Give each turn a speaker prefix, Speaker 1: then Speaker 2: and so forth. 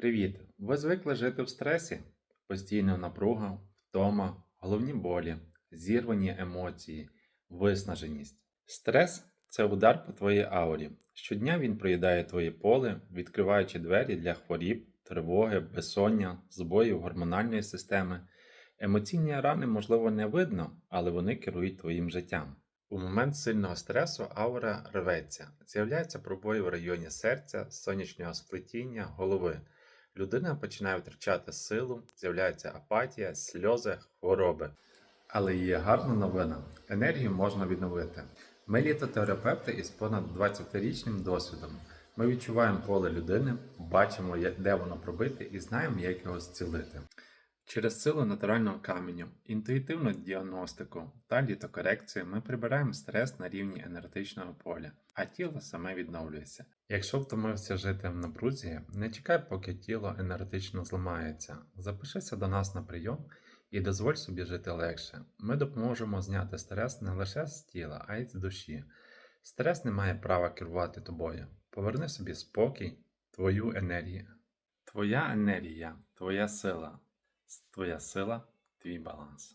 Speaker 1: Привіт! Ви звикли жити в стресі? Постійна напруга, втома, головні болі, зірвані емоції, виснаженість. Стрес це удар по твоїй аурі. Щодня він проїдає твоє поле, відкриваючи двері для хворіб, тривоги, безсоння, збоїв гормональної системи. Емоційні рани, можливо, не видно, але вони керують твоїм життям. У момент сильного стресу аура рветься, з'являються пробої в районі серця, сонячного сплетіння, голови. Людина починає втрачати силу, з'являється апатія, сльози, хвороби. Але є гарна новина: енергію можна відновити. Ми літотерапевти із понад 20-річним досвідом. Ми відчуваємо поле людини, бачимо, де воно пробите, і знаємо, як його зцілити. Через силу натурального каменю, інтуїтивну діагностику та літокорекцію ми прибираємо стрес на рівні енергетичного поля, а тіло саме відновлюється. Якщо втомився жити в напрузі, не чекай, поки тіло енергетично зламається. Запишися до нас на прийом і дозволь собі жити легше. Ми допоможемо зняти стрес не лише з тіла, а й з душі. Стрес не має права керувати тобою. Поверни собі спокій, твою енергію. Твоя енергія, твоя сила. Твоя сила, твій баланс.